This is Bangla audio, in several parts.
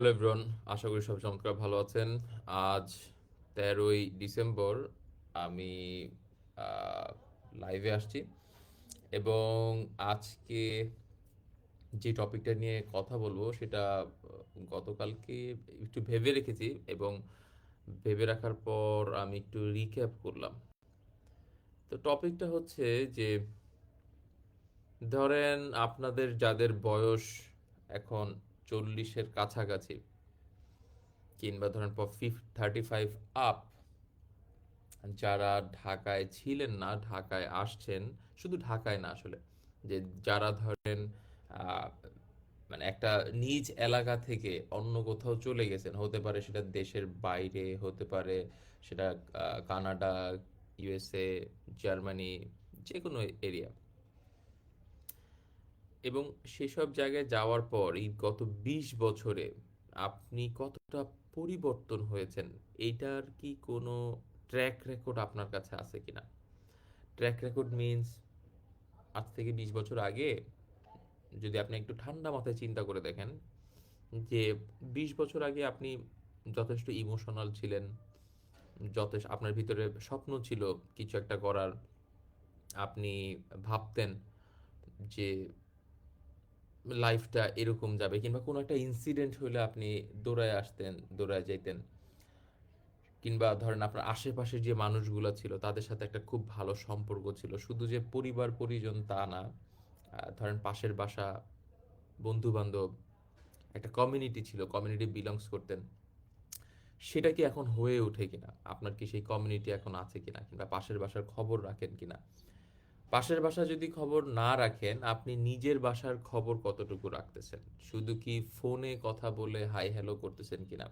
হ্যালো আশা করি সব চমৎকার ভালো আছেন। আজ তেরোই ডিসেম্বর আমি লাইভে আসছি এবং আজকে যে টপিকটা নিয়ে কথা বলব সেটা গতকালকে একটু ভেবে রেখেছি এবং ভেবে রাখার পর আমি একটু রিক্যাপ করলাম। তো টপিকটা হচ্ছে যে, ধরেন আপনাদের যাদের বয়স এখন চল্লিশের কাছাকাছি কিংবা ধরেন থার্টি ফাইভ আপ যারা ঢাকায় ছিলেন না, ঢাকায় আসছেন, শুধু ঢাকায় না আসলে, যে যারা ধরেন মানে একটা নিজ এলাকা থেকে অন্য কোথাও চলে গেছেন, হতে পারে সেটা দেশের বাইরে, হতে পারে সেটা কানাডা ইউএসএ জার্মানি যে কোনো এরিয়া। এবং সেসব জায়গায় যাওয়ার পর এই গত বিশ বছরে আপনি কতটা পরিবর্তন হয়েছেন? এইটার কি কোনো ট্র্যাক রেকর্ড আপনার কাছে আছে কিনা? ট্র্যাক রেকর্ড মিন্স আজ থেকে বিশ বছর আগে যদি আপনি একটু ঠান্ডা মাথায় চিন্তা করে দেখেন যে বিশ বছর আগে আপনি যথেষ্ট ইমোশনাল ছিলেন যথেষ্ট আপনার ভিতরে স্বপ্ন ছিল কিছু একটা করার, আপনি ভাবতেন যে লাইফটা এরকম যাবে কিংবা কোনো একটা ইনসিডেন্ট হলে আপনি দৌড়ায় আসতেন, দৌড়ায় যাইতেন। কিংবা ধরেন আপনার আশেপাশে যে মানুষগুলো ছিল, তাদের সাথে একটা খুব ভালো সম্পর্ক ছিল। শুধু যে পরিবার, পরিজন তা না। ধরেন পাশের বাসা বন্ধু বান্ধব একটা কমিউনিটি ছিল কমিউনিটি বিলংস করতেন। সেটা কি এখন হয়ে ওঠে কিনা? আপনার কি সেই কমিউনিটি এখন আছে কিনা? কিংবা পাশের বাসার খবর রাখেন কিনা? পাশের বাসা যদি খবর না রাখেন, আপনি নিজের বাসার খবর কতটুকু রাখতেছেন? শুধু কি ফোনে কথা বলে হাই হ্যালো করতেছেন কিনা?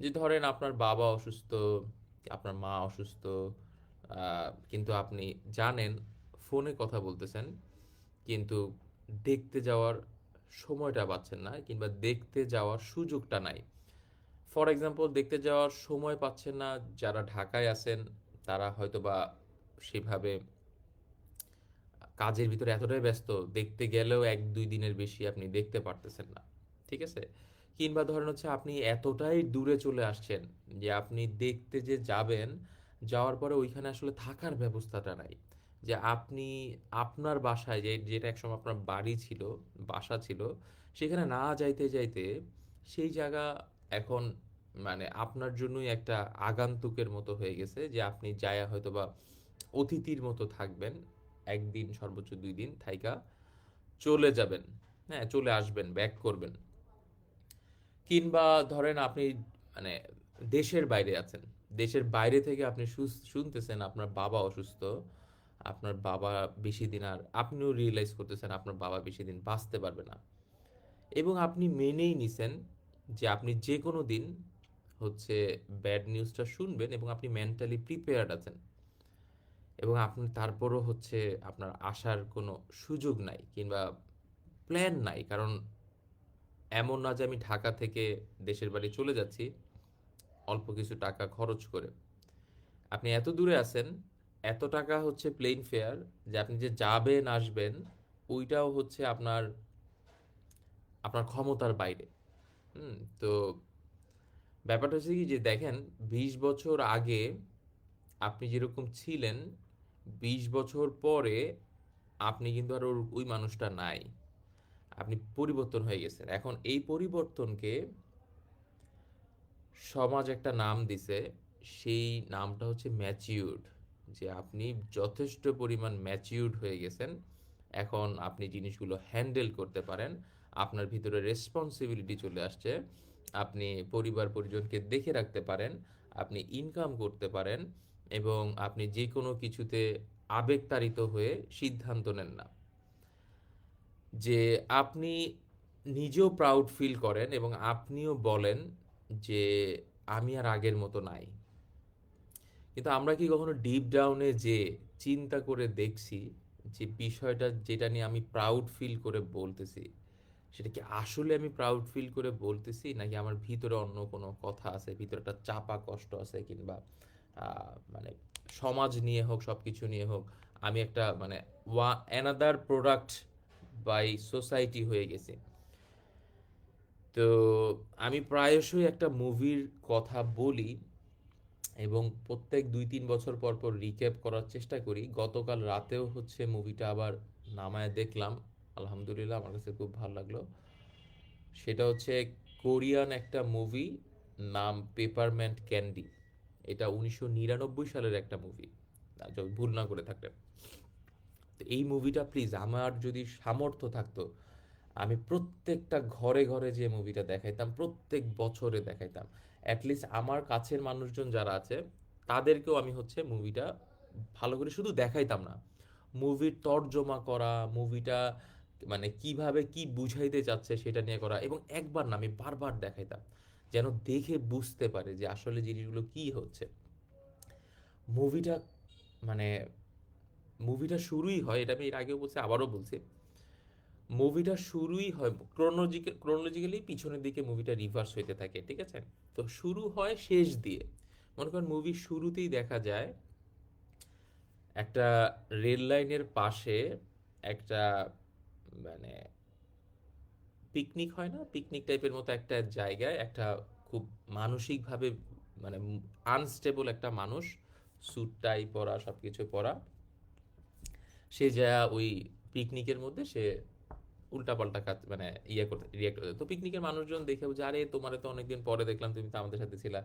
যে ধরেন আপনার বাবা অসুস্থ, আপনার মা অসুস্থ কিন্তু আপনি জানেন ফোনে কথা বলতেছেন, কিন্তু দেখতে যাওয়ার সময়টা পাচ্ছেন না কিংবা দেখতে যাওয়ার সুযোগটা নাই। ফর এক্সাম্পল, দেখতে যাওয়ার সময় পাচ্ছেন না যারা ঢাকায় আছেন, তারা হয়তো বা সেভাবে কাজের ভিতরে এতটাই ব্যস্ত, দেখতে গেলেও এক, দুই দিনের বেশি আপনি দেখতে পারতেছেন না, ঠিক আছে? কিংবা ধরেন হচ্ছে আপনি এতটাই দূরে চলে আসছেন যে আপনি দেখতে যে যাবেন, যাওয়ার পরে ওইখানে আসলে থাকার ব্যবস্থাটা নাই। যে আপনি আপনার বাসায় যে, যেটা একসময় আপনার বাড়ি ছিল, বাসা ছিল, সেখানে না যাইতে যাইতে সেই জায়গা এখন মানে আপনার জন্যই একটা আগান্তুকের মতো হয়ে গেছে যে আপনি যায়া হয়তো বা অতিথির মতো থাকবেন। একদিন, সর্বোচ্চ দুই দিন থাইকা চলে যাবেন। হ্যাঁ চলে আসবেন ব্যাক করবেন। কিংবা ধরেন আপনি মানে দেশের বাইরে আছেন। দেশের বাইরে থেকে আপনি শুনতেছেন আপনার বাবা অসুস্থ, আপনার বাবা বেশি দিন আর আপনিও রিয়েলাইজ করতেছেন আপনার বাবা বেশি দিন বাঁচতে পারবে না। এবং আপনি মেনেই নিছেন যে আপনি যে কোনো দিন হচ্ছে ব্যাড নিউজটা শুনবেন এবং আপনি মেন্টালি প্রিপেয়ার্ড আছেন। এবং আপনি তারপরও হচ্ছে আপনার আসার কোনো সুযোগ নাই কিংবা প্ল্যান নাই। কারণ এমন না যে আমি ঢাকা থেকে দেশের বাড়ি চলে যাচ্ছি, অল্প কিছু টাকা খরচ করে। আপনি এত দূরে আছেন, এত টাকা হচ্ছে প্লেন ফেয়ার যে আপনি যে যাবেন, আসবেন, ওইটাও হচ্ছে আপনার আপনার ক্ষমতার বাইরে। হুম, তো ব্যাপারটা হচ্ছে কি যে দেখেন, বিশ বছর আগে আপনি যেরকম ছিলেন বিশ বছর পরে আপনি কিন্তু আর ওই মানুষটা নাই। আপনি পরিবর্তন হয়ে গেছেন। এখন এই পরিবর্তনকে সমাজ একটা নাম দিছে। সেই নামটা হচ্ছে ম্যাচিউরড যে আপনি যথেষ্ট পরিমাণ ম্যাচিউরড হয়ে গেছেন। এখন আপনি জিনিসগুলো হ্যান্ডেল করতে পারেন। আপনার ভিতরে রেসপন্সিবিলিটি চলে আসছে। আপনি পরিবার পরিজনকে দেখে রাখতে পারেন। আপনি ইনকাম করতে পারেন। এবং আপনি যে কোনো কিছুতে আবেগতাড়িত হয়ে সিদ্ধান্ত নেন না। যে আপনি নিজেও প্রাউড ফিল করেন এবং আপনিও বলেন যে আমি আর আগের মতো নাই। কিন্তু আমরা কি কখনো ডিপ ডাউনে যে চিন্তা করে দেখছি, যে বিষয়টা যেটা নিয়ে আমি প্রাউড ফিল করে বলতেছি, সেটা কি আসলে আমি প্রাউড ফিল করে বলতেছি, নাকি আমার ভিতরে অন্য কোনো কথা আছে, ভিতরে একটা চাপা কষ্ট আছে কিংবা মানে সমাজ নিয়ে হোক সব কিছু নিয়ে হোক, আমি একটা মানে ওয়া অ্যানাদার প্রোডাক্ট বাই সোসাইটি হয়ে গেছি। তো আমি প্রায়শই একটা মুভির কথা বলি এবং প্রত্যেক দুই তিন বছর পর পর রিক্যাপ করার চেষ্টা করি। গতকাল রাতেও হচ্ছে মুভিটা আবার নামায় দেখলাম। আলহামদুলিল্লাহ, আমার কাছে খুব ভালো লাগল। সেটা হচ্ছে কোরিয়ান একটা মুভি নাম পেপারম্যান্ট ক্যান্ডি এটা উনিশশো নিরানব্বই সালের একটা মুভি ভুল না করে থাকলে তো এই মুভিটা প্লিজ আমার যদি সামর্থ্য থাকতো, আমি প্রত্যেকটা ঘরে ঘরে যে মুভিটা দেখাইতাম, প্রত্যেক বছরে দেখাইতাম। অ্যাটলিস্ট আমার কাছের মানুষজন যারা আছে, তাদেরকেও আমি হচ্ছে মুভিটা ভালো করে শুধু দেখাইতাম না। মুভির তর্জমা করা মুভিটা মানে কীভাবে কি বুঝাইতে চাচ্ছে সেটা নিয়ে করা এবং একবার না আমি বারবার দেখাইতাম। যেন দেখে বুঝতে পারে যে আসলে জিনিসগুলো কি হচ্ছে। মুভিটা মানে মুভিটা শুরুই হয়, এটা আমি এর আগেও বলছি, আবারও বলছি। মুভিটা শুরুই হয় ক্রোনোলজিক্যাল ক্রোনোলজিক্যালি পিছনের দিকে মুভিটা রিভার্স হইতে থাকে, ঠিক আছে? তো শুরু হয় শেষ দিয়ে। মনে করেন মুভির শুরুতেই দেখা যায়, একটা রেল লাইনের পাশে একটা মানে পিকনিক হয় না? পিকনিক টাইপের মতো একটা জায়গায় একটা খুব মানসিকভাবে মানে আনস্টেবল একটা মানুষ স্যুট টাই পরা সব কিছু পরা, সে যা ওই পিকনিকের মধ্যে সে উল্টাপাল্টা কাজ মানে ইয়ে করতে রিয়াক্ট করতে। তো পিকনিকের মানুষজন দেখে যে আরে, তোমার তো অনেকদিন পরে দেখলাম, তুমি তো আমাদের সাথে ছিলা।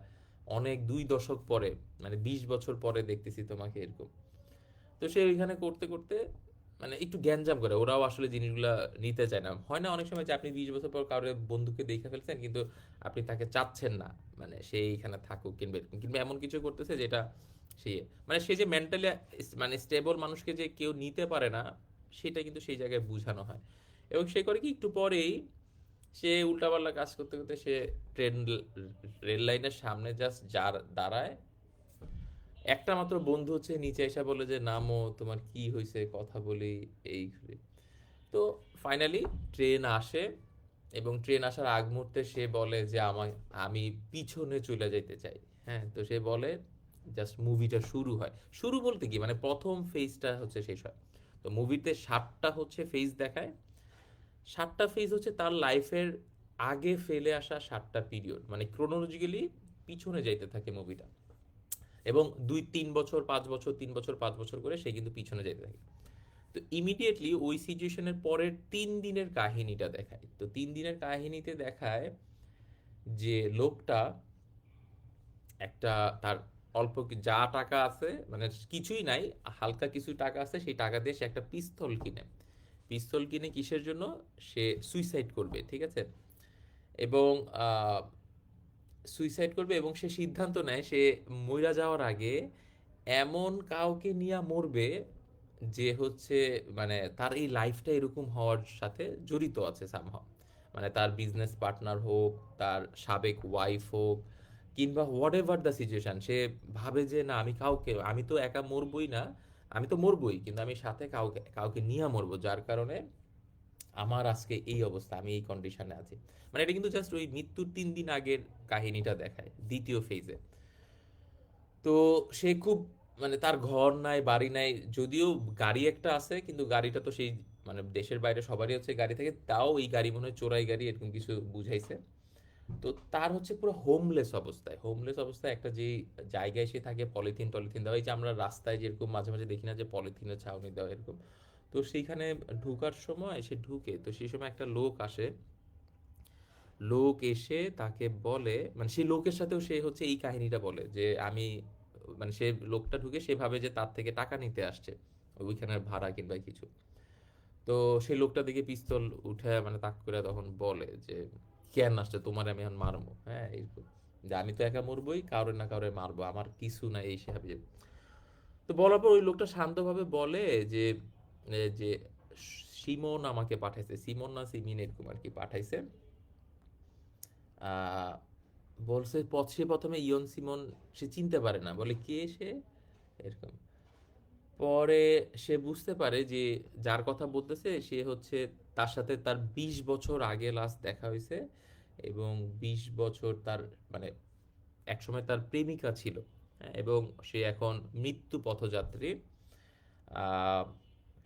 অনেক দুই দশক পরে মানে বিশ বছর পরে দেখতেছি তোমাকে এরকম। তো সে ওইখানে করতে করতে মানে একটু গ্যাঞ্জাম করে, ওরাও আসলে জিনিসগুলা নিতে চায় না। হয় না, অনেক সময় যে আপনি বিশ বছর পর কারোর বন্ধুকে দেখে ফেলছেন, কিন্তু আপনি তাকে চাচ্ছেন না। মানে সে এইখানে থাকুক এরকম কিংবা এমন কিছু করতেছে যেটা সে মানে সে যে মেন্টালি মানে স্টেবল মানুষকে যে কেউ নিতে পারে না, সেটা কিন্তু সেই জায়গায় বোঝানো হয়। এবং সে করে কি, একটু পরেই সে উল্টাপাল্টা কাজ করতে করতে সে ট্রেন রেল লাইনের সামনে জাস্ট যার, দাঁড়ায় একটা মাত্র বন্ধু হচ্ছে নিচে এসে বলে যে, নামো, তোমার কি হয়েছে কথা বলি। এই তো ফাইনালি ট্রেন আসে এবং ট্রেন আসার আগ মুহূর্তে সে বলে যে, আমায়, আমি পিছনে চলে যেতে চাই। হ্যাঁ তো সে বলে জাস্ট মুভিটা শুরু হয়। শুরু বলতে কি? মানে প্রথম ফেজটা হচ্ছে শেষ হয়। তো মুভিতে সাতটা হচ্ছে ফেজ দেখায়। সাতটা ফেজ হচ্ছে তার লাইফের আগে ফেলে আসা সাতটা পিরিয়ড মানে ক্রোনোলজিক্যালি পিছনে যাইতে থাকে মুভিটা এবং দুই, তিন বছর, পাঁচ বছর, তিন বছর, পাঁচ বছর করে সে কিন্তু পিছনে যেতে থাকে। তো ইমিডিয়েটলি ওই সিচুয়েশনের পরের তিন দিনের কাহিনীটা দেখায়। তো তিন দিনের কাহিনীতে দেখায় যে লোকটা একটা তার অল্প যা টাকা আছে মানে কিছুই নাই, হালকা কিছু টাকা আছে, সেই টাকা দিয়ে সে একটা পিস্তল কিনে। পিস্তল কিনে কিসের জন্য? সে সুইসাইড করবে, ঠিক আছে? এবং সুইসাইড করবে এবং সে সিদ্ধান্ত নেয় সে মইরা যাওয়ার আগে এমন কাউকে নিয়ে মরবে যে হচ্ছে মানে তার এই লাইফটা এরকম হওয়ার সাথে জড়িত আছে সামহাও মানে তার বিজনেস পার্টনার হোক, তার সাবেক ওয়াইফ হোক, কিংবা হোয়াট এভার দ্য সিচুয়েশন সে ভাবে যে না, আমি কাউকে, আমি তো একা মরবই না, আমি তো মরবই, কিন্তু আমি সাথে কাউকে কাউকে নিয়ে মরবো, যার কারণে আমার আজকে এই অবস্থা, আমি এই কন্ডিশনে আছি। মানে এটা কিন্তু জাস্ট ওই মৃত্যুর তিন দিন আগের কাহিনীটা দেখায়, দ্বিতীয় ফেজে তো সে খুব মানে তার ঘর নাই, বাড়ি নাই, যদিও গাড়ি একটা আছে, কিন্তু গাড়িটা তো সেই মানে দেশের বাইরে সবারই হচ্ছে গাড়ি থেকে, তাও এই গাড়ি মনে হয় চোরাই গাড়ি, এরকম কিছু বুঝাইছে। তো তার হচ্ছে পুরো হোমলেস অবস্থায় হোমলেস অবস্থায় একটা যে জায়গায় সে থাকে পলিথিন টলিথিন দেওয়া, এই যে আমরা রাস্তায় যেরকম মাঝে মাঝে দেখি না যে পলিথিনের ছাউনি দেওয়া এরকম তো সেইখানে ঢুকার সময় সে ঢুকে, তো সেই সময় একটা লোক আসে। লোক এসে তাকে বলে মানে সেই লোকের সাথেও সে হচ্ছে এই কাহিনীটা বলে যে আমি মানে সে লোকটা ঢুকে সে ভাবে যে তার থেকে টাকা নিতে আসছে ওইখানের ভাড়া কিংবা কিছু। তো সেই লোকটা দিকে পিস্তল উঠে মানে তাক করে তখন বলে যে, কেন আসছে? তোমার আমি এখন মারবো? হ্যাঁ এইরকম। যে আমি তো একা মরবোই কারোর না কারোর মারবো, আমার কিছু না এই সে তো বলার পর ওই লোকটা শান্তভাবে বলে যে যে সিমন আমাকে পাঠাইছে সিমন না সিমিন এরকম আর কি পাঠাইছে। বলছে সে প্রথমে ইয়ন সিমন সে চিনতে পারে না। বলে কে সে? এরকম। পরে সে বুঝতে পারে যে যার কথা বলতেছে সে হচ্ছে তার সাথে তার বিশ বছর আগে লাস্ট দেখা হয়েছে এবং বিশ বছর তার মানে একসময় তার প্রেমিকা ছিল। হ্যাঁ, এবং সে এখন মৃত্যু পথযাত্রী।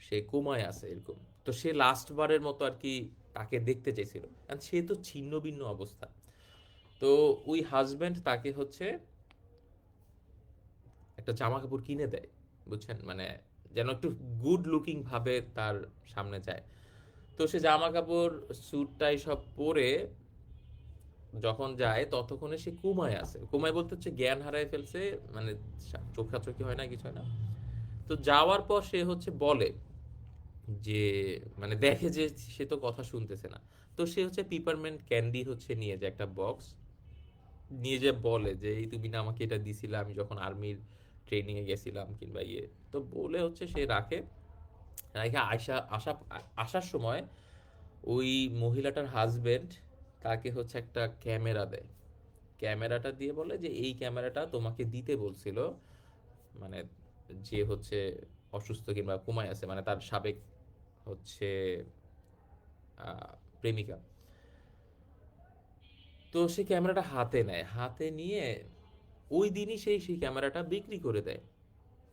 সে কোমায় আছে এরকম। তো সে লাস্ট বারের মতো আর কি তাকে দেখতে চাইছিল। কারণ সে তো ছিন্ন ভিন্ন অবস্থা। তো ওই হাজব্যান্ড তাকে হচ্ছে একটা জামা কাপড় কিনে দেয়, বুঝছেন? মানে যেন একটু গুড লুকিং ভাবে তার সামনে যায়। তো সে জামা কাপড় স্যুটটাই সব পরে যখন যায়, ততক্ষণে সে কুমায় আছে। কুমায় বলতে হচ্ছে জ্ঞান হারায় ফেলছে মানে চোখাচোখি হয় না, কিছু হয় না। তো যাওয়ার পর সে হচ্ছে বলে যে মানে দেখে যে সে তো কথা শুনতেছে না। তো সে হচ্ছে পিপারমেন্ট ক্যান্ডি হচ্ছে নিয়ে যায় একটা বক্স নিয়ে যে বলে যে, এই তুমি না আমাকে এটা দিছিলে, আমি যখন আর্মির ট্রেনিংয়ে গেছিলাম কিংবা ইয়ে। তো বলে হচ্ছে সে রাখে। রেখে আসা আসা আসার সময় ওই মহিলাটার হাজবেন্ড তাকে হচ্ছে একটা ক্যামেরা দেয়। ক্যামেরাটা দিয়ে বলে যে, এই ক্যামেরাটা তোমাকে দিতে বলছিল মানে যে হচ্ছে অসুস্থ কিংবা কোমায় আছে মানে তার সাবেক হচ্ছে প্রেমিকা। তো সে ক্যামেরাটা হাতে নেয়। হাতে নিয়ে ওই দিনই সেই সেই ক্যামেরাটা বিক্রি করে দেয়।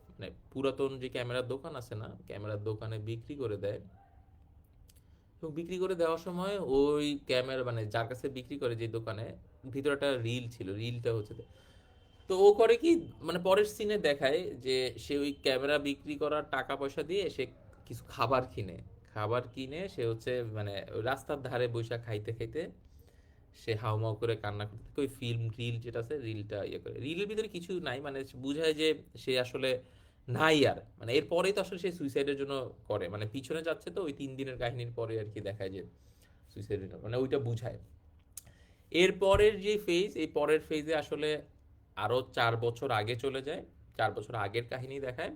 মানে পুরাতন যে ক্যামেরার দোকান আছে না, ক্যামেরার দোকানে বিক্রি করে দেয়। এবং বিক্রি করে দেওয়ার সময় ওই ক্যামেরা মানে যার কাছে বিক্রি করে যে দোকানে, ভিতরে একটা রিল ছিল। রিলটা হচ্ছে তো ও করে কি মানে পরের সিনে দেখায় যে সে ওই ক্যামেরা বিক্রি করার টাকা পয়সা দিয়ে সে কিছু খাবার কিনে। খাবার কিনে সে হচ্ছে মানে রাস্তার ধারে বৈশা খাইতে খাইতে সে হাউমাউ করে কান্না করতে ওই ফিল্ম রিল যেটা আছে রিলটা ইয়ে করে। রিলের ভিতরে কিছু নাই মানে বুঝায় যে সে আসলে নাই আর। মানে এরপরেই তো আসলে সে সুইসাইডের জন্য করে। মানে পিছনে যাচ্ছে তো ওই তিন দিনের কাহিনীর পরে আর কি দেখায় যে সুইসাইডের মানে ওইটা বুঝায়। এর পরের যে ফেজ এই পরের ফেজে আসলে আরও চার বছর আগে চলে যায়। চার বছর আগের কাহিনী দেখায়।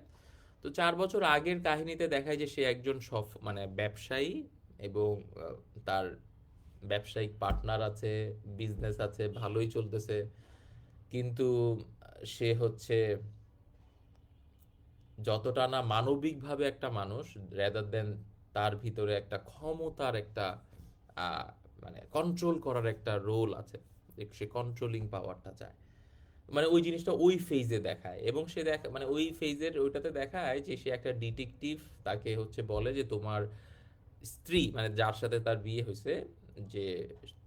তো চার বছর আগের কাহিনীতে দেখায় যে সে একজন সফ মানে ব্যবসায়ী এবং তার ব্যবসায়িক পার্টনার আছে বিজনেস আছে, ভালোই চলতেছে। কিন্তু সে হচ্ছে যতটা না মানবিকভাবে একটা মানুষ রেদার দেন তার ভিতরে একটা ক্ষমতার একটা মানে কন্ট্রোল করার একটা রোল আছে। সে কন্ট্রোলিং পাওয়ারটা চায়। মানে ওই জিনিসটা ওই ফেজে দেখায় এবং সে দেখা মানে ওই ফেজের ওইটাতে দেখায় যে সে একটা ডিটেকটিভ তাকে হচ্ছে বলে যে তোমার স্ত্রী মানে যার সাথে তার বিয়ে হয়েছে, যে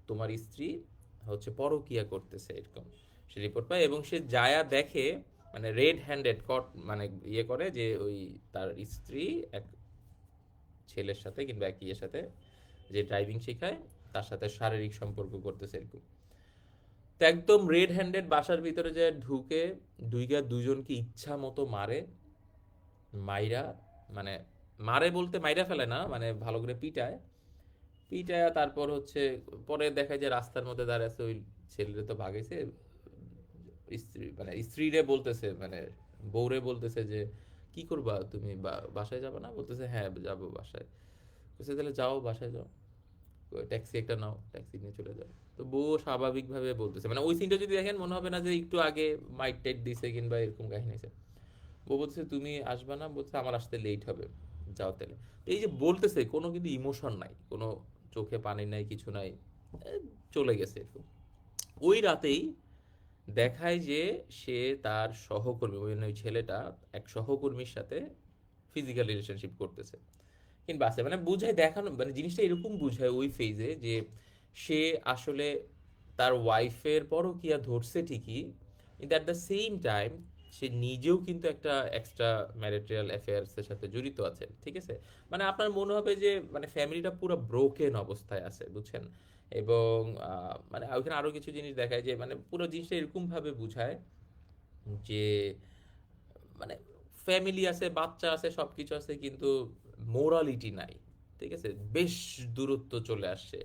তোমার স্ত্রী হচ্ছে পরকিয়া করতেছে এরকম। সে রিপোর্ট পায় এবং সে যায়া দেখে মানে রেড হ্যান্ডেড কট মানে ইয়ে করে যে ওই তার স্ত্রী এক ছেলের সাথে কিংবা এক ইয়ের সাথে যে ড্রাইভিং শেখায়, তার সাথে শারীরিক সম্পর্ক করতেছে এরকম। তো একদম রেড হ্যান্ডেড বাসার ভিতরে যে ঢুকে দুইগা দুজনকে ইচ্ছা মতো মারে, মাইরা মানে মারে বলতে মাইরা ফেলে না মানে ভালো করে পিটায়। পিটায়, তারপর হচ্ছে, পরে দেখা যায় রাস্তার মধ্যে দাঁড়িয়ে ওই ছেলেরে তো ভাগেছে। স্ত্রী মানে স্ত্রীরে বলতেছে মানে বউরে বলতেছে যে, কি করবা তুমি? বাসায় যাবে না? বলতেছে হ্যাঁ যাব বাসায়। বলছে তাহলে যাও বাসায় যাও। ট্যাক্সি একটা নাও, ট্যাক্সি নিয়ে চলে যাও। তো বউ স্বাভাবিকভাবে বলতেছে। মানে ওই সিনটা যদি দেখেন, মনে হবে না যে একটু আগে মাইক টাইট দিছে কিংবা এরকম কাহিনী আছে। বউ বলতেছে, তুমি আসবে না? বলছে, আমার আসতে লেট হবে। যাও তাহলে। এই যে বলতেছে, কোনো কিন্তু ইমোশন নাই। কোনো চোখে পানি নাই, কিছু নাই। চলে গেছে এরকম। ওই রাতেই দেখায় যে সে তার সহকর্মী, ওই ওই ছেলেটা এক সহকর্মীর সাথে ফিজিক্যাল রিলেশনশিপ করতেছে। কিংবা আছে। মানে বুঝায় দেখানো মানে জিনিসটা এরকম বুঝায় ওই ফেজে যে সে আসলে তার ওয়াইফের পরকিয়া ধরছে ঠিকই, কিন্তু অ্যাট দ্য সেম টাইম সে নিজেও কিন্তু একটা এক্সট্রা ম্যারিটাল অ্যাফেয়ার্সের সাথে জড়িত আছে ঠিক আছে? মানে আপনার মনে হবে যে মানে ফ্যামিলিটা পুরো ব্রোকেন অবস্থায় আছে, বুঝছেন? এবং মানে ওইখানে আরও কিছু জিনিস দেখায় যে মানে পুরো জিনিসটা এরকমভাবে বুঝায় যে মানে ফ্যামিলি আছে, বাচ্চা আছে সব কিছু আছে, কিন্তু মোরালিটি নাই, ঠিক আছে? বেশ দূরত্ব চলে আসছে।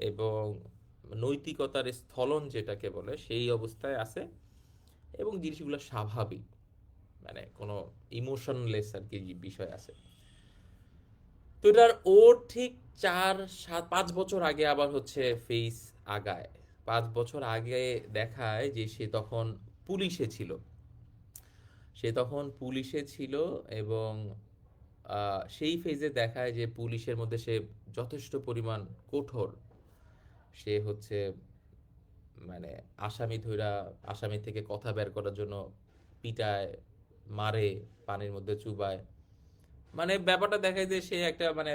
এবং নৈতিকতার স্থলন যেটাকে বলে, সেই অবস্থায় আছে এবং জিনিসগুলো স্বাভাবিক মানে কোনো ইমোশনলেস আর কি বিষয় আছে। তো এটার ওর ঠিক চার, সাত, পাঁচ বছর আগে আবার হচ্ছে ফেস আগায়। পাঁচ বছর আগে দেখায় যে সে তখন পুলিশে ছিল। সে তখন পুলিশে ছিল এবং সেই ফেজে দেখায় যে পুলিশের মধ্যে সে যথেষ্ট পরিমাণ কঠোর। সে হচ্ছে মানে আসামি ধইরা, আসামি থেকে কথা বের করার জন্য পিটায়, মারে, পানির মধ্যে চুবায়। মানে ব্যাপারটা দেখায় যে সে একটা মানে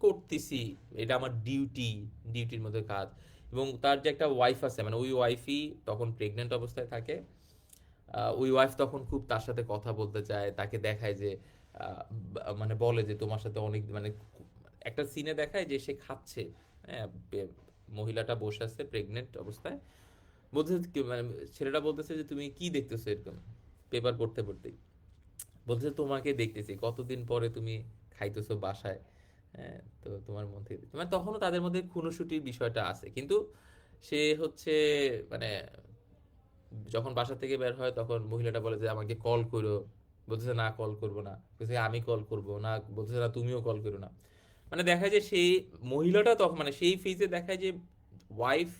করতেছি, এটা আমার ডিউটি ডিউটির মধ্যে কাজ। এবং তার যে একটা ওয়াইফ আছে মানে ওই ওয়াইফই তখন প্রেগনেন্ট অবস্থায় থাকে। ওই ওয়াইফ তখন খুব তার সাথে কথা বলতে চায়, তাকে দেখায় যে মানে বলে যে তোমার সাথে অনেক মানে একটা সিনে দেখায় যে সে খাচ্ছে। মহিলাটা বসে আছে প্রেগনেন্ট অবস্থায়। বলতেছে মানে ছেলেটা বলতেছে যে, তুমি কি দেখতেছো? এরকম পেপার পড়তে পড়তে বলতেছে, তোমাকে দেখতেছি। কতদিন পরে তুমি খাইতেছো বাসায়? হ্যাঁ তো তোমার মন থেকে মানে তখনও তাদের মধ্যে খুনোশুটির বিষয়টা আছে। কিন্তু সে হচ্ছে মানে যখন বাসা থেকে বের হয়, তখন মহিলাটা বলে যে, আমাকে কল করো। বলতেছে, না কল করব না। বলতেছে, আমি কল করব না। বলতেছে, না, তুমিও কল করো না। মানে দেখা যায় সেই মহিলাটা তখন মানে সেই ফেজে দেখায় যে ওয়াইফ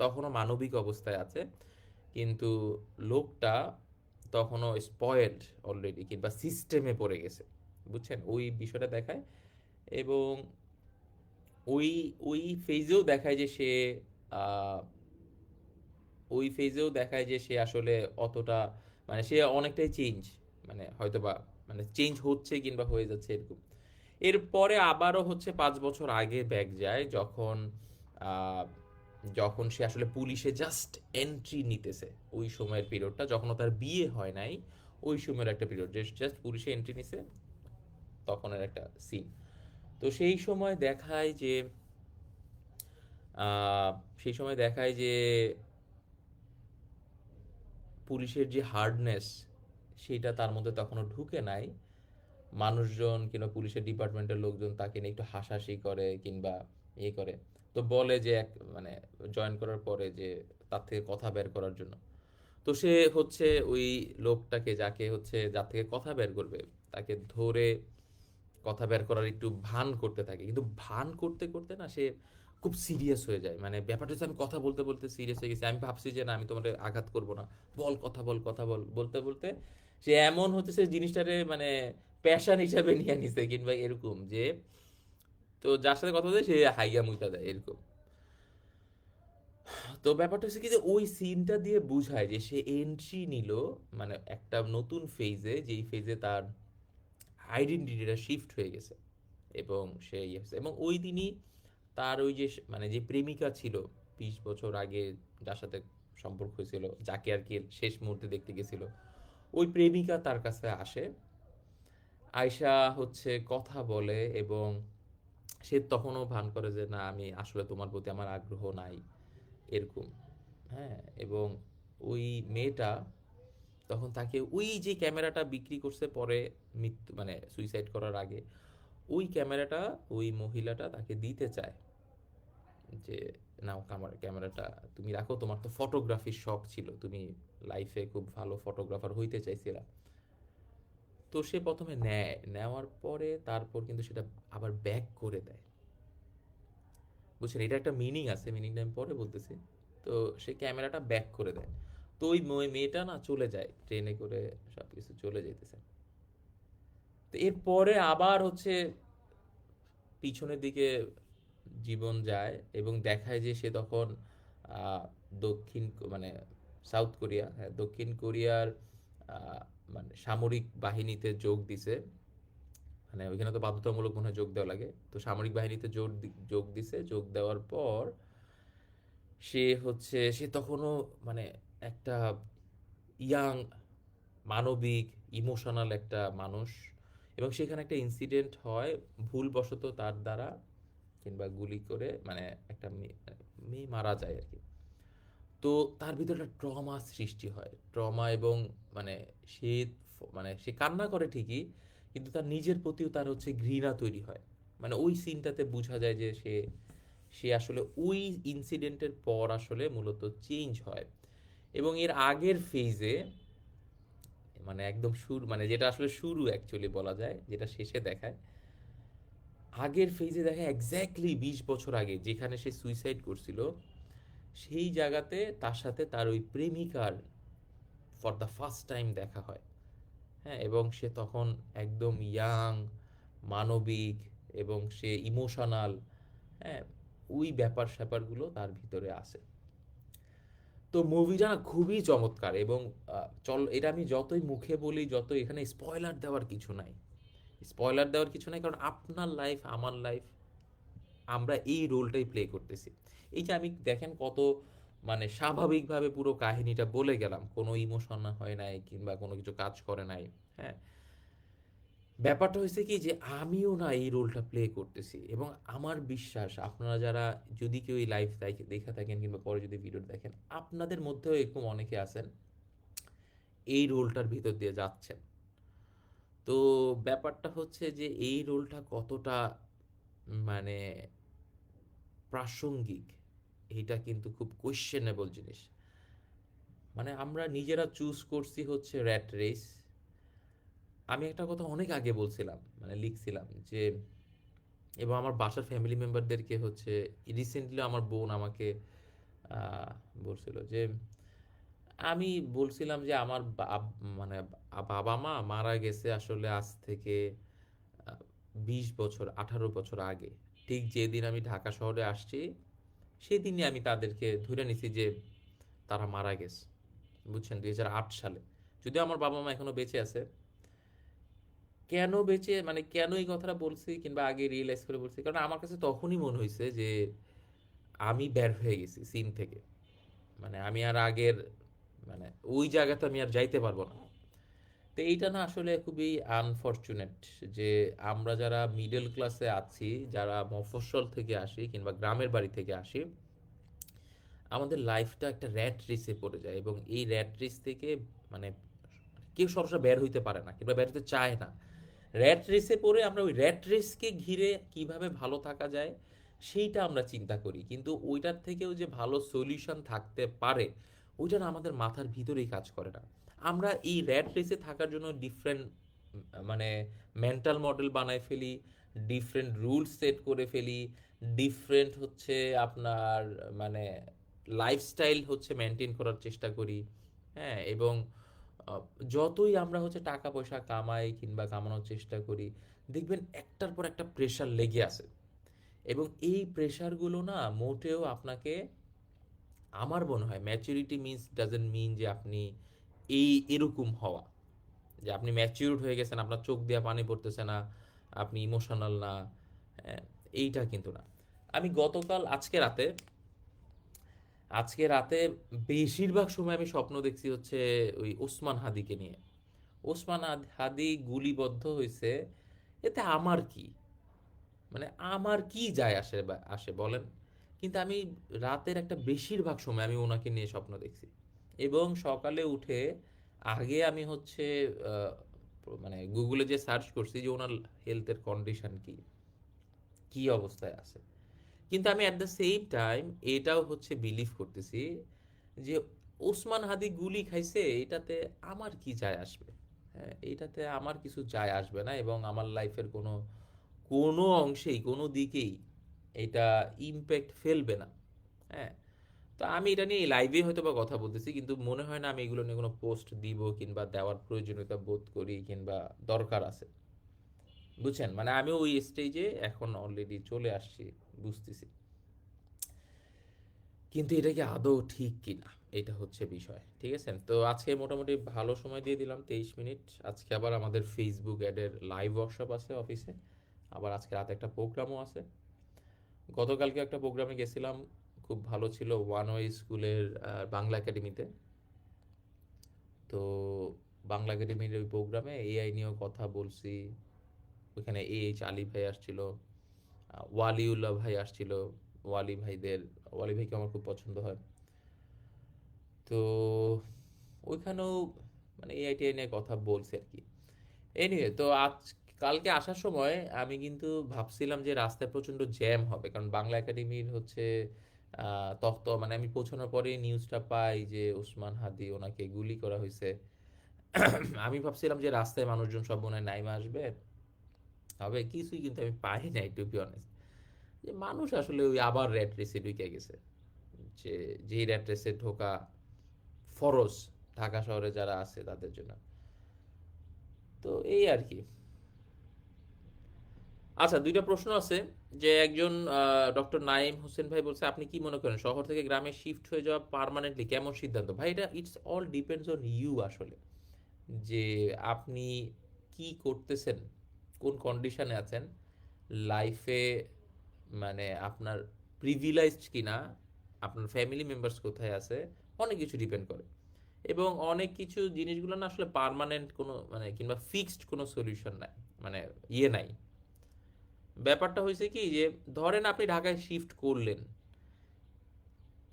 তখনও মানবিক অবস্থায় আছে, কিন্তু লোকটা তখনও স্পয়েলড অলরেডি কিংবা সিস্টেমে পড়ে গেছে, বুঝছেন? ওই বিষয়টা দেখায় এবং ওই ওই ফেজেও দেখায় যে সে ওই ফেজেও দেখায় যে সে আসলে অতটা মানে সে অনেকটাই চেঞ্জ মানে হয়তোবা মানে চেঞ্জ হচ্ছে কিংবা হয়ে যাচ্ছে এরকম। এরপরে আবারও হচ্ছে পাঁচ বছর আগে ব্যাক যায় যখন যখন সে আসলে পুলিশে জাস্ট এন্ট্রি নিতেছে। ওই সময়ের পিরিয়ডটা যখন তার বিয়ে হয় নাই, ওই সময়ের একটা পিরিয়ড। জাস্ট পুলিশে এন্ট্রি নিছে, তখনের একটা সিন তো সেই সময় দেখায় যে সেই সময় দেখায় যে, পুলিশের যে হার্ডনেস সেটা তার মধ্যে তখনও ঢুকে নাই। মানুষজন কিংবা পুলিশের ডিপার্টমেন্টের লোকজন তাকে নিয়ে একটু হাসাহাসি করে কিংবা ইয়ে করে। তো বলে যে এক মানে জয়েন করার পরে যে তার থেকে কথা বের করার জন্য। তো সে হচ্ছে ওই লোকটাকে যাকে হচ্ছে যার থেকে কথা বের করবে, তাকে ধরে কথা বের করার একটু ভান করতে থাকে। কিন্তু ভান করতে করতে না সে খুব সিরিয়াস হয়ে যায়। মানে ব্যাপারটা হচ্ছে আমি কথা বলতে বলতে সিরিয়াস হয়ে গেছি। আমি ভাবছি যে না, আমি তোমাকে আঘাত করব না। বল, কথা বল কথা বল। বলতে বলতে সে এমন হচ্ছে, সে জিনিসটারে মানে প্যাশন হিসাবে নিয়ে নিছে, কিংবা এরকম যে, তো যার সাথে কথা বলে সে হাইয়া মুইতা দেয়, এরকম। তো ব্যাপারটা হচ্ছে কি যে, ওই সিনটা দিয়ে বুঝায় যে, সে এন্ট্রি নিল মানে একটা নতুন ফেজে যেই ফেজে তার আইডেন্টিটিটা শিফট হয়ে গেছে, এবং সে ইয়ে এবং ওই দিনই তার ওই যে মানে যে প্রেমিকা ছিল, বিশ বছর আগে যার সাথে সম্পর্ক হয়েছিল, যাকে আর কি শেষ মুহূর্তে দেখতে গেছিল, ওই প্রেমিকা তার কাছে আসে আয়শা হচ্ছে কথা বলে এবং সে তখনও ভান করে যে, না, আমি আসলে তোমার প্রতি আমার আগ্রহ নাই। এরকম হ্যাঁ? এবং ওই মেয়েটা তখন তাকে ওই যে ক্যামেরাটা বিক্রি করছে পরে মৃত্যু মানে সুইসাইড করার আগে, ওই ক্যামেরাটা, ওই মহিলাটা তাকে দিতে চায় যে, নাও আমার ক্যামেরাটা তুমি রাখো। তোমার তো ফটোগ্রাফির শখ ছিল। তুমি লাইফে খুব ভালো ফটোগ্রাফার হইতে চাইছিলা। তো সে প্রথমে নেয়। নেওয়ার পরে তারপর কিন্তু সেটা আবার ব্যাক করে দেয়। বুঝছেন? এটা একটা মিনিং আছে। মিনিংটা আমি পরে বলতেছি। তো সে ক্যামেরাটা ব্যাক করে দেয়। তো ওই মেয়েটা না চলে যায়। ট্রেনে করে সব কিছু চলে যেতেছে তো এরপরে আবার হচ্ছে পিছনের দিকে জীবন যায় এবং দেখায় যে সে তখন দক্ষিণ মানে সাউথ কোরিয়া। হ্যাঁ দক্ষিণ কোরিয়ার মানে সামরিক বাহিনীতে যোগ দিছে। মানে ওইখানে তো বাধ্যতামূলক মনে হয় যোগ দেওয়া লাগে। তো সামরিক বাহিনীতে যোগ যোগ দিছে। যোগ দেওয়ার পর সে হচ্ছে, সে তখনও মানে একটা ইয়াং মানবিক ইমোশনাল একটা মানুষ। এবং সেখানে একটা ইনসিডেন্ট হয়, ভুলবশত তার দ্বারা কিংবা গুলি করে মানে একটা মেয়ে মারা যায় আর কি। তো তার ভিতরে একটা ট্রমা সৃষ্টি হয়। ট্রমা এবং মানে সে মানে সে কান্না করে ঠিকই, কিন্তু তার নিজের প্রতিও তার হচ্ছে ঘৃণা তৈরি হয়। মানে ওই সিনটাতে বোঝা যায় যে সে সে আসলে ওই ইনসিডেন্টের পর আসলে মূলত চেঞ্জ হয়। এবং এর আগের ফেজে মানে একদম শুরু মানে যেটা আসলে শুরু অ্যাকচুয়ালি বলা যায়, যেটা শেষে দেখায়, আগের ফেজে দেখে এক্স্যাক্টলি বিশ বছর আগে যেখানে সে সুইসাইড করছিল সেই জায়গাতে তার সাথে তার ওই প্রেমিকার ফর দ্য ফার্স্ট টাইম দেখা হয়। হ্যাঁ এবং সে তখন একদম ইয়াং মানবিক এবং সে ইমোশনাল হ্যাঁ ওই ব্যাপার স্যাপারগুলো তার ভিতরে আছে তো মুভিটা খুবই চমৎকার এবং চল, এটা আমি যতই মুখে বলি যত এখানে স্পয়লার দেওয়ার কিছু নাই। স্পয়লার দেওয়ার কিছু নাই, কারণ আপনার লাইফ আমার লাইফ আমরা এই রোলটাই প্লে করতেছি। এই যে আমি দেখেন কত মানে স্বাভাবিকভাবে পুরো কাহিনীটা বলে গেলাম, কোনো ইমোশন হয় নাই কিংবা কোনো কিছু কাজ করে নাই হ্যাঁ? ব্যাপারটা হয়েছে কি যে আমিও না এই রোলটা প্লে করতেছি এবং আমার বিশ্বাস আপনারা যারা যদি কেউ এই লাইভ দেখে থাকেন কিংবা পরে যদি ভিডিও দেখেন, আপনাদের মধ্যেও এরকম অনেকে আছেন, এই রোলটার ভিতর দিয়ে যাচ্ছেন। তো ব্যাপারটা হচ্ছে যে এই রোলটা কতটা মানে প্রাসঙ্গিক। এটা কিন্তু খুব কোয়েশ্চেনেবল জিনিস। মানে আমরা নিজেরা চুজ করছি হচ্ছে র্যাট রেস আমি একটা কথা অনেক আগে বলছিলাম মানে লিখছিলাম যে, এবং আমার বাসার ফ্যামিলি মেম্বারদেরকে হচ্ছে রিসেন্টলি আমার বোন আমাকে বলছিল যে, আমি বলছিলাম যে আমার মানে বাবা মা মারা গেছে আসলে আজ থেকে বিশ বছর, আঠারো বছর আগে। ঠিক যেদিন আমি ঢাকা শহরে আসছি, সেদিনই আমি তাদেরকে ধরে নিছি যে তারা মারা গেছে, বুঝছেন? দুই হাজার আট সালে। যদিও আমার বাবা মা এখনও বেঁচে আছে। কেন বেঁচে মানে কেন এই কথাটা বলছি কিংবা আগে রিয়েলাইজ করে বলছি? কারণ আমার কাছে তখনই মনে হয়েছে যে আমি বের হয়ে গেছি, সিন থেকে। মানে আমি আর আগের মানে ওই জায়গাতে আমি আর যাইতে পারব না। তো এইটা না আসলে খুবই আনফর্চুনেট যে আমরা যারা মিডল ক্লাসে আছি, যারা মফস্বল থেকে আসি কিংবা গ্রামের বাড়ি থেকে আসি, আমাদের লাইফটা একটা র্যাট রেসে পড়ে যায় এবং এই র্যাট রেস থেকে মানে কেউ সরাসরি বের হইতে পারে না কিংবা বের হতে চায় না। র্যাট রেসে পড়ে আমরা ওই র্যাট রেসকে ঘিরে কীভাবে ভালো থাকা যায়, সেইটা আমরা চিন্তা করি। কিন্তু ওইটার থেকেও যে ভালো সলিউশন থাকতে পারে, ওইটা আমাদের মাথার ভিতরেই কাজ করে না। আমরা এই র্যাট রেসে থাকার জন্য ডিফারেন্ট মানে মেন্টাল মডেল বানায় ফেলি ডিফারেন্ট রুলস সেট করে ফেলি ডিফারেন্ট হচ্ছে আপনার মানে লাইফস্টাইল হচ্ছে মেনটেন করার চেষ্টা করি হ্যাঁ এবং যতই আমরা হচ্ছে টাকা পয়সা কামাই কিংবা কামানোর চেষ্টা করি, দেখবেন একটার পর একটা প্রেশার লেগে আছে। এবং এই প্রেশারগুলো না মোটেও আপনাকে, আমার মনে হয় ম্যাচুরিটি মিনস ডাজেন্ট মিন যে আপনি এই এরকম হওয়া। যে আপনি ম্যাচিউরড হয়ে গেছেন আপনার চোখ দিয়ে পানি পড়তেছে না আপনি ইমোশনাল না হ্যাঁ, এইটা কিন্তু না। আমি গতকাল আজকে রাতে আজকে রাতে বেশিরভাগ সময় আমি স্বপ্ন দেখছি হচ্ছে ওই ওসমান হাদিকে নিয়ে। ওসমান হাদি গুলিবদ্ধ হয়েছে এতে আমার কি? মানে আমার কি যায় আসে আসে বলেন? কিন্তু আমি রাতের একটা বেশিরভাগ সময় আমি ওনাকে নিয়ে স্বপ্ন দেখছি। এবং সকালে উঠে আগে আমি হচ্ছে মানে গুগলে যে সার্চ করছি যে ওনার হেলথের কন্ডিশন কি কি অবস্থায় আছে। কিন্তু আমি অ্যাট দ্য সেম টাইম এটাও হচ্ছে বিলিভ করতেছি যে ওসমান হাদি গুলি খাইছে, এটাতে আমার কি যায় আসবে? হ্যাঁ এটাতে আমার কিছু যায় আসবে না এবং আমার লাইফের কোনো কোনো অংশেই, কোনো দিকেই এটা ইমপ্যাক্ট ফেলবে না। হ্যাঁ তো আমি এটা নিয়ে লাইভে হয়তো বা কথা বলতেছি, কিন্তু মনে হয় না আমি এগুলো নিয়ে কোনো পোস্ট দিব কিংবা দেওয়ার প্রয়োজনীয়তা বোধ করি কিংবা দরকার আছে। বুঝছেন? মানে আমি ওই স্টেজে এখন অলরেডি চলে আসছি, বুঝতেছি। কিন্তু এটা কি আদৌ ঠিক কিনা? এটা হচ্ছে বিষয়, ঠিক আছে? তো আজকে মোটামুটি ভালো সময় দিয়ে দিলাম, তেইশ মিনিট। আজকে আবার আমাদের ফেসবুক অ্যাডের লাইভ ওয়ার্কশপ আছে অফিসে আবার আজকে রাতে একটা প্রোগ্রামও আছে। গতকালকে একটা প্রোগ্রামে গেছিলাম খুব ভালো ছিল ওয়ান ওয়ে স্কুলের বাংলা একাডেমিতে। তো বাংলা একাডেমির ওই প্রোগ্রামে এআই নিয়েও কথা বলছি। ওখানে এ এইচ আলী ভাই আসছিল ওয়ালিউল্লাহ ভাই আসছিল, ওয়ালি ভাইদের, ওয়ালি ভাইকে আমার খুব পছন্দ হয়। তো ওইখানেও মানে এআইটিআই নিয়ে কথা বলছে আর কি। এনিওয়ে তো আজ, কালকে আসার সময় আমি কিন্তু ভাবছিলাম যে রাস্তায় প্রচণ্ড জ্যাম হবে, কারণ বাংলা একাডেমির হচ্ছে তখ্ত মানে আমি পৌঁছানোর পরে নিউজটা পাই যে ওসমান হাদি ওনাকে গুলি করা হয়েছে আমি ভাবছিলাম যে রাস্তায় মানুষজন সব মনে নাইমা আসবে। হবে কিছুই কিন্তু আমি পাই নাই টু বি অনেস্ট যে মানুষ আসলে ওই আবার র্যাট রেসে ঢুকে গেছে। যে যেই র্যাট রেসে ঢোকা ফরজ ঢাকা শহরে যারা আছে তাদের জন্য। তো এই আর কি। আচ্ছা দুইটা প্রশ্ন আছে। যে একজন ডক্টর নাইম হোসেন ভাই বলছে, আপনি কি মনে করেন, শহর থেকে গ্রামে শিফট হয়ে যাওয়া পারমানেন্টলি কেমন সিদ্ধান্ত? ভাই, এটা it's all depends on you আসলে। যে আপনি কি করতেছেন, কোন কন্ডিশনে আছেন লাইফে মানে আপনার প্রিভিলাইজড কিনা, আপনার ফ্যামিলি মেম্বার্স কোথায় আছে, অনেক কিছু ডিপেন্ড করে। এবং অনেক কিছু জিনিসগুলো না আসলে পার্মানেন্ট কোনো মানে কিংবা ফিক্সড কোনো সলিউশন নাই মানে ইয়ে নাই। ব্যাপারটা হয়েছে কি যে, ধরেন আপনি ঢাকায় শিফট করলেন,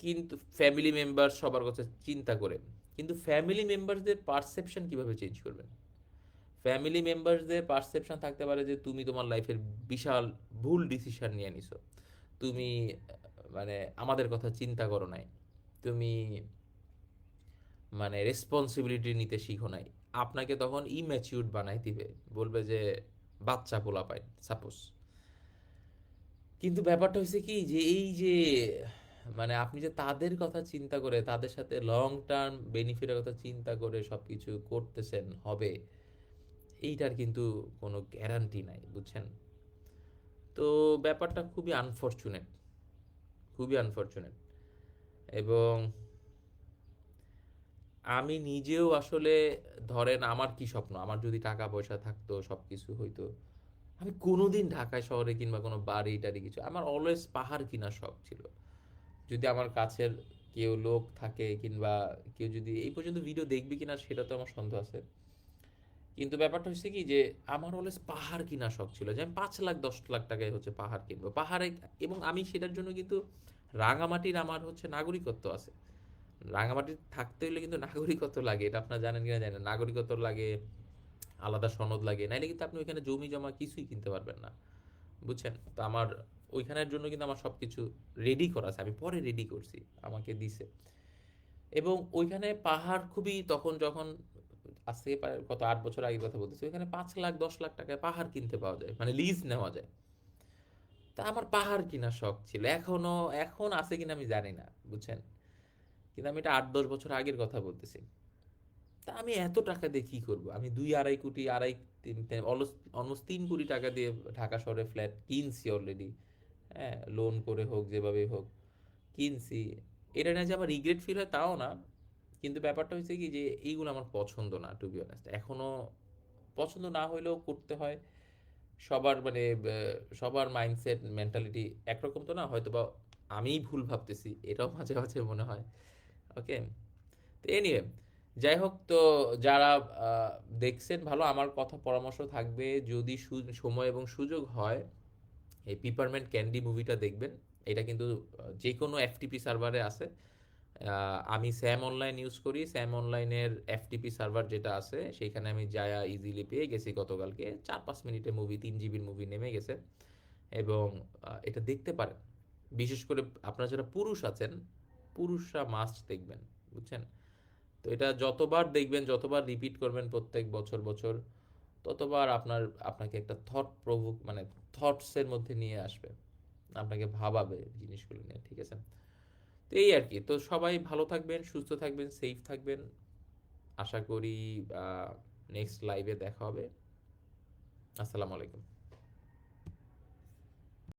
কিন্তু ফ্যামিলি মেম্বার সবার কথা চিন্তা করে কিন্তু ফ্যামিলি মেম্বারদের পারসেপশন কীভাবে চেঞ্জ করবেন? ফ্যামিলি মেম্বারসদের পারসেপশন থাকতে পারে যে, তুমি তোমার লাইফের বিশাল ভুল ডিসিশন নিয়ে নিছো। তুমি মানে আমাদের কথা চিন্তা করো নাই। তুমি মানে রেসপন্সিবিলিটি নিতে শিখো নাই। আপনাকে তখন ইম্যাচিউর বানাই দিবে বলবে যে, বাচ্চা পোলা পায় সাপোজ কিন্তু ব্যাপারটা হচ্ছে কি যে এই যে মানে আপনি যে তাদের কথা চিন্তা করে, তাদের সাথে লং টার্ম বেনিফিটের কথা চিন্তা করে সবকিছু করতেছেন, হবে, এইটার কিন্তু কোনো গ্যারান্টি নাই, বুঝছেন? তো ব্যাপারটা খুবই আনফরচুনেট খুবই আনফরচুনেট এবং আমি নিজেও আসলে ধরেন আমার কি স্বপ্ন? আমার যদি টাকা পয়সা থাকতো সব কিছু হইতো আমি কোনোদিন ঢাকায় শহরে কিংবা কোনো বাড়ি, টাড়ি কিছু, আমার অলওয়েজ পাহাড় কেনার শখ ছিল। যদি আমার কাছের কেউ লোক থাকে কিংবা কেউ যদি এই পর্যন্ত ভিডিও দেখবে কিনা সেটা তো আমার সন্দেহ আছে। কিন্তু ব্যাপারটা হচ্ছে কি যে, আমার অলওয়েজ পাহাড় কেনার শখ ছিল যে আমি পাঁচ লাখ, দশ লাখ টাকায় হচ্ছে পাহাড় কিনবো। পাহাড়ে এবং আমি সেটার জন্য কিন্তু রাঙামাটির আমার হচ্ছে নাগরিকত্ব আছে। রাঙামাটির থাকতে হলে কিন্তু নাগরিকত্ব লাগে, এটা আপনারা জানেন কিনা জানেন নাগরিকত্ব লাগে আলাদা সনদ লাগে। নাইলে কিন্তু আপনি ওইখানে জমি জমা কিছুই কিনতে পারবেন না। বুঝছেন? তো আমার ওইখানের জন্য কিন্তু আমার সব কিছু রেডি করা আছে। আমি পরে রেডি করছি। আমাকে দিছে। এবং ওইখানে পাহাড় খুবই তখন যখন, আজ থেকে কত আট বছর আগে কথা বলতেছি, ওইখানে পাঁচ লাখ, দশ লাখ টাকায় পাহাড় কিনতে পাওয়া যায়। মানে লিজ নেওয়া যায়। তা আমার পাহাড় কেনার শখ ছিল। এখনও, এখন আছে কিনা আমি জানি না। বুঝছেন? কিন্তু আমি এটা আট, দশ বছর আগের কথা বলতেছি। তা আমি এত টাকা দিয়ে কি করব? আমি দুই আড়াই কোটি, আড়াই অলমোস্ট তিন কোটি টাকা দিয়ে ঢাকা শহরে ফ্ল্যাট কিনছি অলরেডি হ্যাঁ লোন করে হোক, যেভাবে হোক, কিনছি। এটা না যে আমার রিগ্রেট ফিল হয়, তাও না। কিন্তু ব্যাপারটা হচ্ছে কি যে, এইগুলো আমার পছন্দ না টু বি অনেস্ট এখনও পছন্দ না হইলেও করতে হয়। সবার মানে সবার মাইন্ডসেট মেন্টালিটি একরকম তো না হয়তো বা আমিই ভুল ভাবতেছি, এটাও মাঝে মাঝে মনে হয়। ওকে তো এনিওয়ে যাই হোক, তো যারা দেখছেন, ভালো, আমার কথা পরামর্শ থাকবে। যদি সময় এবং সুযোগ হয়, এই পিপারমেন্ট ক্যান্ডি মুভিটা দেখবেন। এটা কিন্তু যে কোনো এফটিপি সার্ভারে আছে। আমি স্যাম অনলাইন ইউজ করি। স্যাম অনলাইনের এফটিপি সার্ভার যেটা আছে, সেখানে আমি যায়া ইজিলি পেয়ে গেছি গতকালকে। চার পাঁচ মিনিটে মুভি তিন জিবির মুভি নেমে গেছে। এবং এটা দেখতে পারেন। বিশেষ করে আপনারা যারা পুরুষ আছেন, পুরুষরা মাস্ট দেখবেন। বুঝছেন? তো এটা যতবার দেখবেন, যতবার রিপিট করবেন প্রত্যেক বছর বছর, ততবার আপনার, আপনাকে একটা থট প্রভুক মানে থটসের মধ্যে নিয়ে আসবে। আপনাকে ভাবাবে জিনিসগুলো নিয়ে, ঠিক আছে? তো এই আর কি। তো সবাই ভালো থাকবেন, সুস্থ থাকবেন সেফ থাকবেন। আশা করি নেক্সট লাইভে দেখা হবে। আসসালামু আলাইকুম।